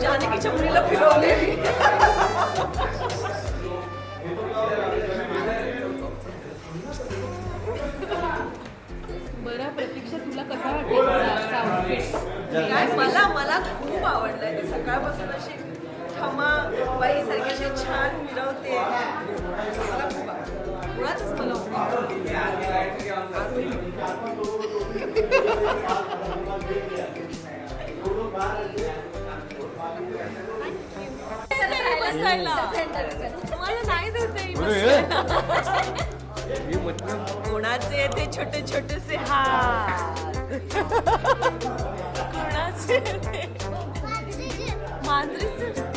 जानकीच्या मुलीला फिरवले. बरं प्रतीक्षा तुला कसा वाटेल मला मला खूप आवडलंय ते. सकाळपासून अशी खमा बाई सारखी अशी छान मिरवते. मला खूप आवडलं मुळातच मला खूप कोणाचे ते छोटे छोटेसे हात? कोणाचे मांजरीचे?